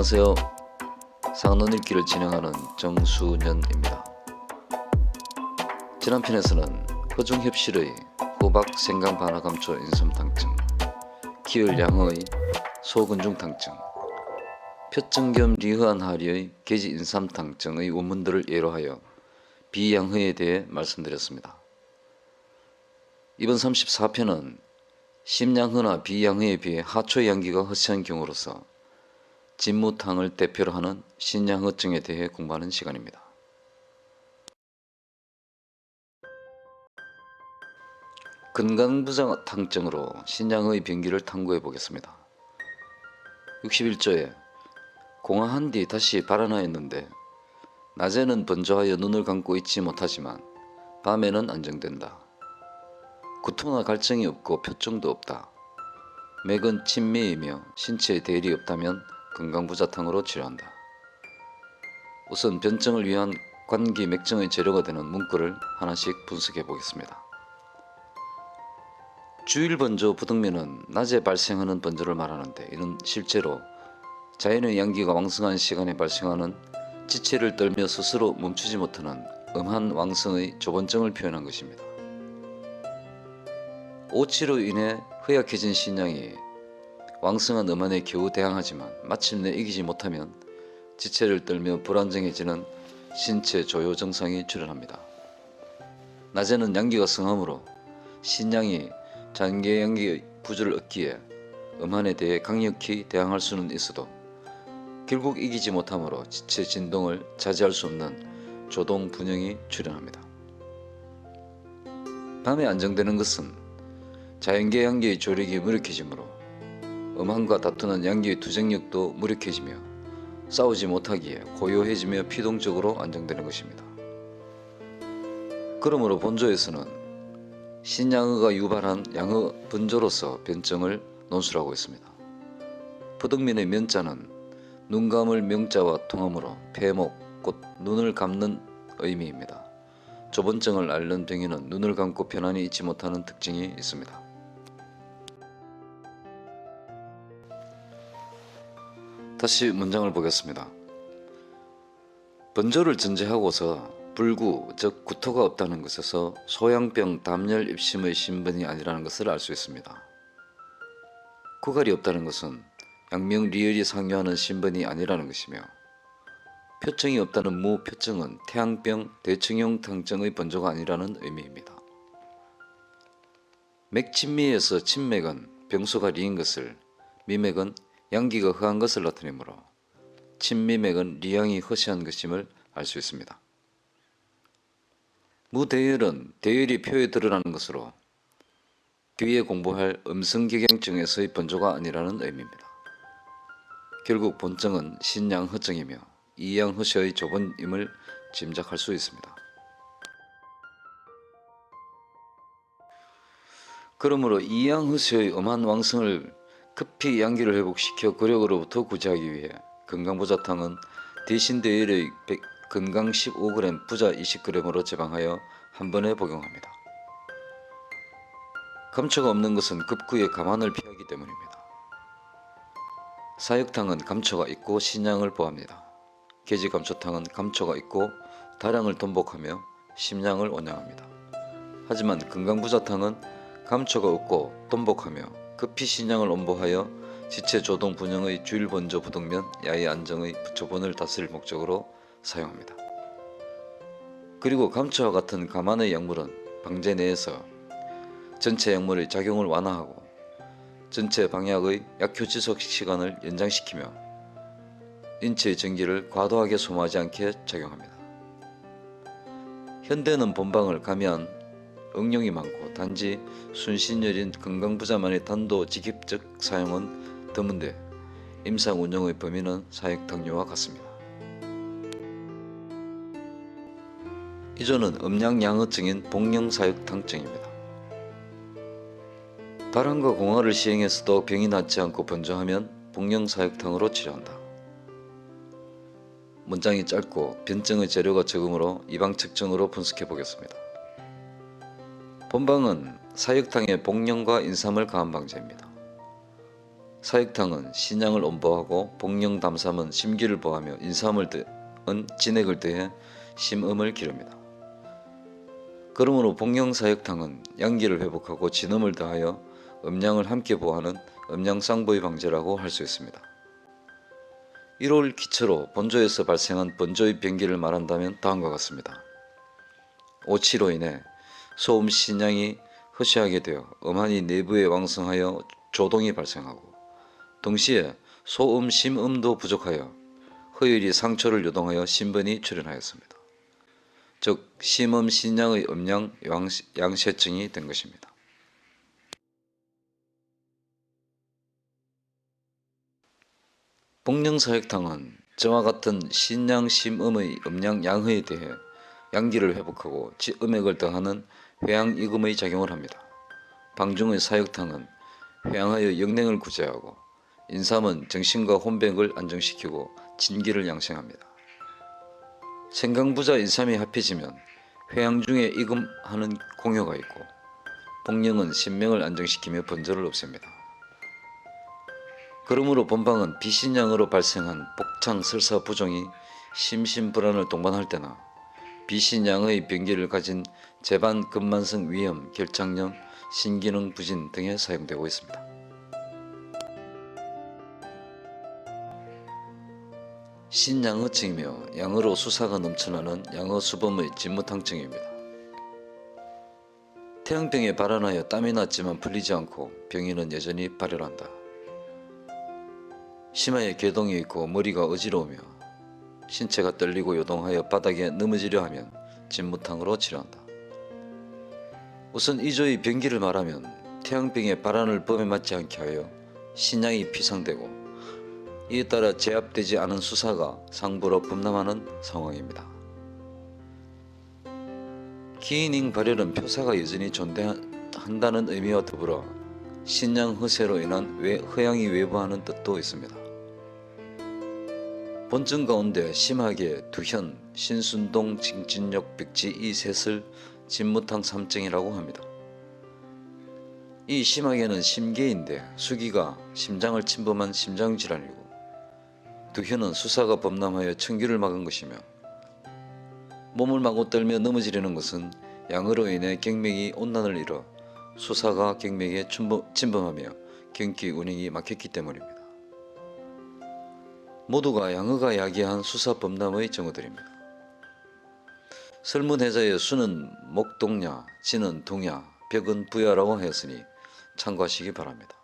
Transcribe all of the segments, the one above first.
안녕하세요. 상론 읽기를 진행하는 정수년입니다. 지난 편에서는 허중협실의 호박 생강 반화감초 인삼탕증, 기혈양의 소근중탕증, 표증 겸 리허한 하리의 계지 인삼탕증의 원문들을 예로하여 비양허에 대해 말씀드렸습니다. 이번 34편은 심양허나 비양허에 비해 하초 양기가 허스한 경우로서 진무탕을 대표로 하는 신양허증에 대해 공부하는 시간입니다. 근강부장 탕증으로 신양의 병기를 탐구해 보겠습니다. 61조에 공화한 뒤 다시 발안하였는데 낮에는 번조하여 눈을 감고 있지 못하지만 밤에는 안정된다. 구토나 갈증이 없고 표증도 없다. 맥은 침미이며 신체에 대일이 없다면 건강부자탕으로 치료한다. 우선 변증을 위한 관기 맥증의 재료가 되는 문구를 하나씩 분석해 보겠습니다. 주일 번조 부등면은 낮에 발생하는 번조를 말하는데 이는 실제로 자연의 양기가 왕성한 시간에 발생하는 지체를 떨며 스스로 멈추지 못하는 음한 왕성의 조번증을 표현한 것입니다. 오치로 인해 허약해진 신장이 왕성한 음한에 겨우 대항하지만 마침내 이기지 못하면 지체를 떨며 불안정해지는 신체 조요 증상이 출현합니다. 낮에는 양기가 성함으로 신장이 잔계 양기의 부주를 얻기에 음한에 대해 강력히 대항할 수는 있어도 결국 이기지 못하므로 지체 진동을 자제할 수 없는 조동 분형이 출현합니다. 밤에 안정되는 것은 자연계 양기의 조력이 무력해지므로 음한과 다투는 양기의 투쟁력도 무력해지며 싸우지 못하기에 고요해지며 피동적으로 안정되는 것입니다. 그러므로 본조에서는 신양어가 유발한 양어 분조로서 변증을 논술하고 있습니다. 부득민의 면자는 눈 감을 명자와 통하므로 폐목, 곧 눈을 감는 의미입니다. 조번증을 앓는 병에는 눈을 감고 편안히 있지 못하는 특징이 있습니다. 다시 문장을 보겠습니다. 번조를 전제하고서 불구, 즉 구토가 없다는 것에서 소양병 담열 입심의 신분이 아니라는 것을 알 수 있습니다. 구갈이 없다는 것은 양명 리을이 상유하는 신분이 아니라는 것이며 표증이 없다는 무표증은 태양병 대청용 탕증의 번조가 아니라는 의미입니다. 맥진미에서 침맥은 병소가 리인 것을 미맥은 양기가 허한 것을 나타내므로 침미맥은 리양이 허시한 것임을 알 수 있습니다. 무대열은 대열이 표에 드러나는 것으로 뒤에 공부할 음성기경증에서의 번조가 아니라는 의미입니다. 결국 본증은 신양허증이며 이양허시의 조본임을 짐작할 수 있습니다. 그러므로 이양허시의 엄한 왕성을 급히 양기를 회복시켜 고력으로부터 구제하기 위해 건강보자탕은 대신 대열의 건강 15g, 부자 20g으로 제방하여 한 번에 복용합니다. 감초가 없는 것은 급구의 감안을 피하기 때문입니다. 사육탕은 감초가 있고 신양을 보합니다. 계지감초탕은 감초가 있고 다량을 돈복하며 심량을 원양합니다. 하지만 건강부자탕은 감초가 없고 돈복하며 급히 신양을 엄보하여 지체 조동 분영의 주일 번조 부동면 야의 안정의 부초본을 다스릴 목적으로 사용합니다. 그리고 감초와 같은 감안의 약물은 방제 내에서 전체 약물의 작용을 완화하고 전체 방약의 약효 지속 시간을 연장시키며 인체의 전기를 과도하게 소모하지 않게 작용합니다. 현대는 본방을 가면 응용이 많고 단지 순신열인 건강부자만의 단도 직입적 사용은 드문데 임상 운영의 범위는 사육당뇨와 같습니다. 이조는 음양양어증인 복령사육탕증입니다. 발암과 공화를 시행해서도 병이 낫지 않고 번져하면 복령사육탕으로 치료한다. 문장이 짧고 변증의 재료가 적으므로 이방 측정으로 분석해 보겠습니다. 본방은 사육탕에 복령과 인삼을 가한 방제입니다. 사육탕은 신양을 엄보하고 복령 담삼은 심기를 보하며 인삼을 든 진액을 더해 심음을 기릅니다. 그러므로 복령 사육탕은 양기를 회복하고 진음을 더하여 음양을 함께 보하는 음양쌍보의 방제라고 할 수 있습니다. 이를 기초로 본조에서 발생한 본조의 변기를 말한다면 다음과 같습니다. 오치로 인해 소음 신양이 허시하게 되어 음한이 내부에 왕성하여 조동이 발생하고 동시에 소음 심음도 부족하여 허율이 상초를 요동하여 신번이 출현하였습니다. 즉 심음 신양의 음양 양세증이 된 것입니다. 복령사역탕은 저와 같은 신양 심음의 음양 양허에 대해 양기를 회복하고 지- 음액을 더하는 회양 이금의 작용을 합니다. 방중의 사육탕은 회양하여 영냉을 구제하고 인삼은 정신과 혼백을 안정시키고 진기를 양성합니다. 생강부자 인삼이 합해지면 회양 중에 이금하는 공효가 있고 복령은 신명을 안정시키며 번절을 없앱니다. 그러므로 본방은 비신양으로 발생한 복창 설사 부종이 심신 불안을 동반할 때나 비신양의 병기를 가진 재반 근만성 위염, 결장염, 신기능 부진 등에 사용되고 있습니다. 신양어증이며 양어로 수사가 넘쳐나는 양어수범의 진무탕증입니다. 태양병에 발환하여 땀이 났지만 풀리지 않고 병인은 여전히 발열한다. 심하에 개동이 있고 머리가 어지러우며 신체가 떨리고 요동하여 바닥에 넘어지려 하면 진무탕으로 치료한다. 우선 이조의 병기를 말하면 태양병의 발환을 범에 맞지 않게 하여 신양이 피상되고 이에 따라 제압되지 않은 수사가 상부로 범람하는 상황입니다. 기인잉 발열은 표사가 여전히 존재한다는 의미와 더불어 신양 허세로 인한 외, 허양이 외부하는 뜻도 있습니다. 본증 가운데 심하게 두현, 신순동, 징진역, 백지 이 셋을 진무탕 삼증이라고 합니다. 이 심하게는 심계인데 수기가 심장을 침범한 심장질환이고 두현은 수사가 범람하여 청기를 막은 것이며 몸을 마구 떨며 넘어지려는 것은 양으로 인해 경맥이 온난을 잃어 수사가 경맥에 침범- 침범하며 경기 운행이 막혔기 때문입니다. 모두가 양어가 야기한 수사 범람의 정어들입니다. 설문해자의 수는 목동야, 지는 동야, 벽은 부야라고 하였으니 참고하시기 바랍니다.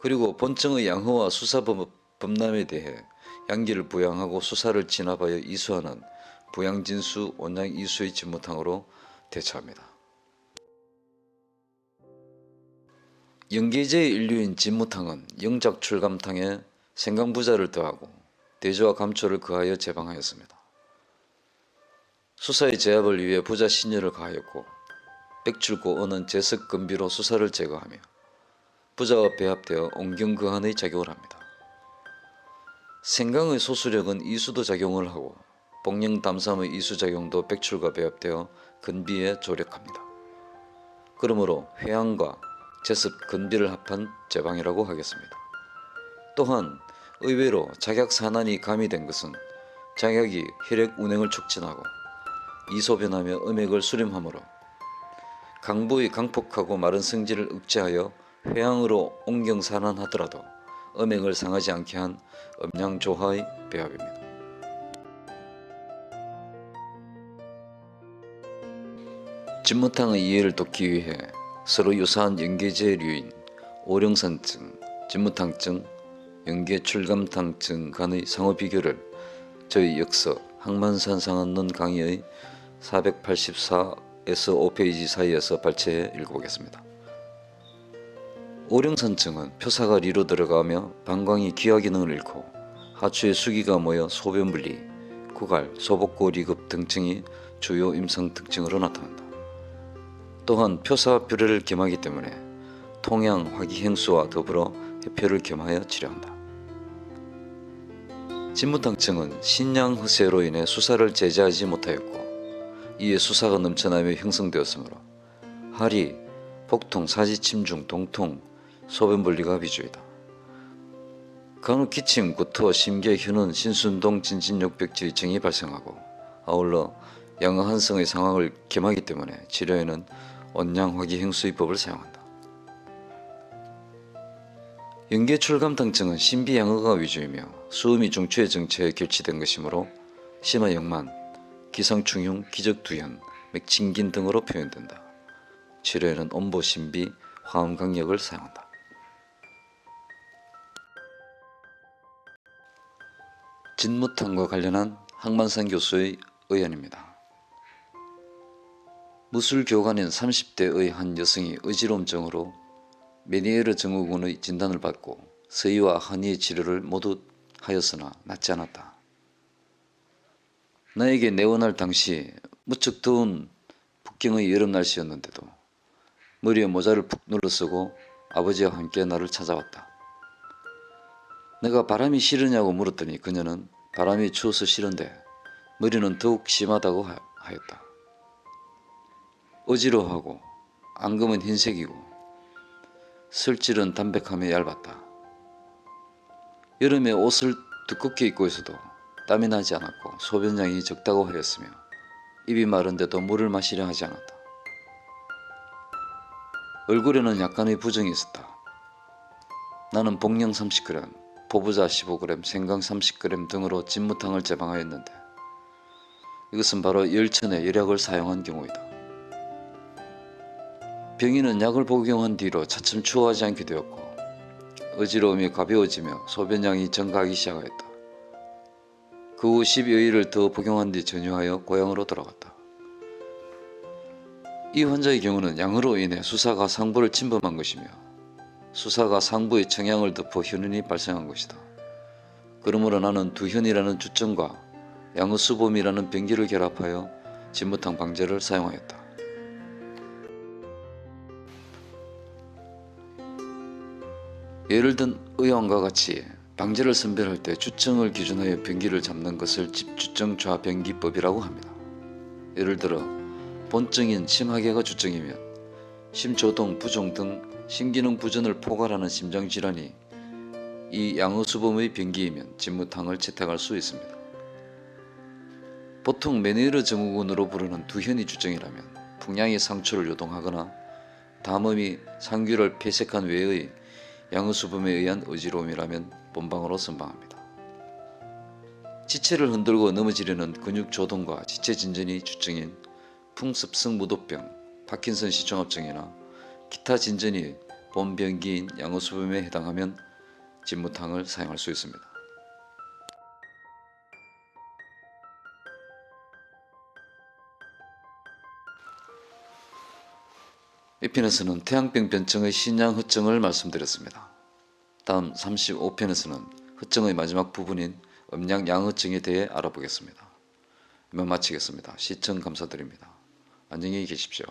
그리고 본청의 양허와 수사 범- 범람에 대해 양기를 부양하고 수사를 진압하여 이수하는 부양진수 원양 이수의 진무탕으로 대처합니다. 영계제의 인류인 진무탕은 영작 출감탕에 생강부자를 더하고 대조와 감초를 그하여 제방하였습니다. 수사의 제압을 위해 부자 신녀를 가하였고 백출고 어는 제석 금비로 수사를 제거하며 부자와 배합되어 옹경그한의 작용을 합니다. 생강의 소수력은 이수도 작용을 하고 복령 담삼의 이수 작용도 백출과 배합되어 근비에 조력합니다. 그러므로 회양과 제습 근비를 합한 제방이라고 하겠습니다. 또한 의외로 작약 산안이 가미된 것은 작약이 혈액 운행을 촉진하고 이소변하며 음액을 수렴하므로 강부의 강폭하고 마른 성질을 억제하여 회양으로 옮경산안하더라도 음액을 상하지 않게 한 음양 조화의 배합입니다. 진무탕의 이해를 돕기 위해 서로 유사한 연계제류인 오령산증, 진무탕증, 연계 출감탕증 간의 상호 비교를 저희 역서 항만산 상한론 강의의 484에서 5페이지 사이에서 발췌해 읽어보겠습니다. 오령산증은 표사가 리로 들어가며 방광이 기화 기능을 잃고 하추의 수기가 모여 소변분리, 구갈, 소복고 리급 등증이 주요 임상 특징으로 나타난다. 또한 표사 뷰레를 겸하기 때문에 통양 화기행수와 더불어 해표를 겸하여 치료한다. 진무탕증은 신양 허세로 인해 수사를 제재하지 못하였고 이에 수사가 넘쳐나며 형성되었으므로 하리, 복통, 사지침중, 동통, 소변 분리가 위주이다. 간혹 기침, 구토, 심계, 휴는, 신순동, 진진역벽지 증이 발생하고 아울러 양어한성의 상황을 겸하기 때문에 치료에는 온양화기 행수의법을 사용한다. 연계출감당증은 신비양어가 위주이며 수음이 중추의 정체에 결치된 것이므로 심화영만, 기상충흉, 기적두현, 맥진긴 등으로 표현된다. 치료에는 온보신비, 화음강력을 사용한다. 진무탕과 관련한 항만산 교수의 의견입니다. 무술 교관인 30대의 한 여성이 의지로움증으로 메니에르 증후군의 진단을 받고 서희와 한의의 치료를 모두 하였으나 낫지 않았다. 나에게 내원할 당시 무척 더운 북경의 여름 날씨였는데도 머리에 모자를 푹 눌러 쓰고 아버지와 함께 나를 찾아왔다. 내가 바람이 싫으냐고 물었더니 그녀는 바람이 추워서 싫은데 머리는 더욱 심하다고 하- 하였다. 어지러워하고 앙금은 흰색이고 슬질은 담백함에 얇았다. 여름에 옷을 두껍게 입고 있어도 땀이 나지 않았고 소변량이 적다고 하였으며 입이 마른데도 물을 마시려 하지 않았다. 얼굴에는 약간의 부정이 있었다. 나는 복령 30g, 포부자 15g, 생강 30g 등으로 진무탕을 제방하였는데 이것은 바로 열천의 열약을 사용한 경우이다. 병인은 약을 복용한 뒤로 차츰 추워하지 않게 되었고 어지러움이 가벼워지며 소변량이 증가하기 시작하였다. 그 후 12여일을 더 복용한 뒤 전유하여 고향으로 돌아갔다. 이 환자의 경우는 양으로 인해 수사가 상부를 침범한 것이며 수사가 상부의 청양을 덮어 현운이 발생한 것이다. 그러므로 나는 두현이라는 주점과 양의수범이라는 병기를 결합하여 진무탕 방제를 사용하였다. 예를 든 의왕과 같이 방제를 선별할 때 주청을 기준하여 병기를 잡는 것을 집주청 좌병기법이라고 합니다. 예를 들어 본증인 심하게가 주증이면 심조동, 부종 등 심기능 부전을 포괄하는 심장질환이 이 양어수범의 병기이면 진무탕을 채택할 수 있습니다. 보통 메네르 증후군으로 부르는 두현이 주증이라면 풍량이 상처를 요동하거나 담음이 상규를 폐색한 외의 양어수범에 의한 어지러움이라면 본방으로 선방합니다. 지체를 흔들고 넘어지려는 근육 조동과 지체 진전이 주증인 풍습성 무도병, 파킨슨 시종합증이나 기타 진전이 본병기인 양어수범에 해당하면 진무탕을 사용할 수 있습니다. 이 편에서는 태양병 변증의 신양 허증을 말씀드렸습니다. 다음 35편에서는 허증의 마지막 부분인 음양 양허증에 대해 알아보겠습니다. 이만 마치겠습니다. 시청 감사드립니다. 안녕히 계십시오.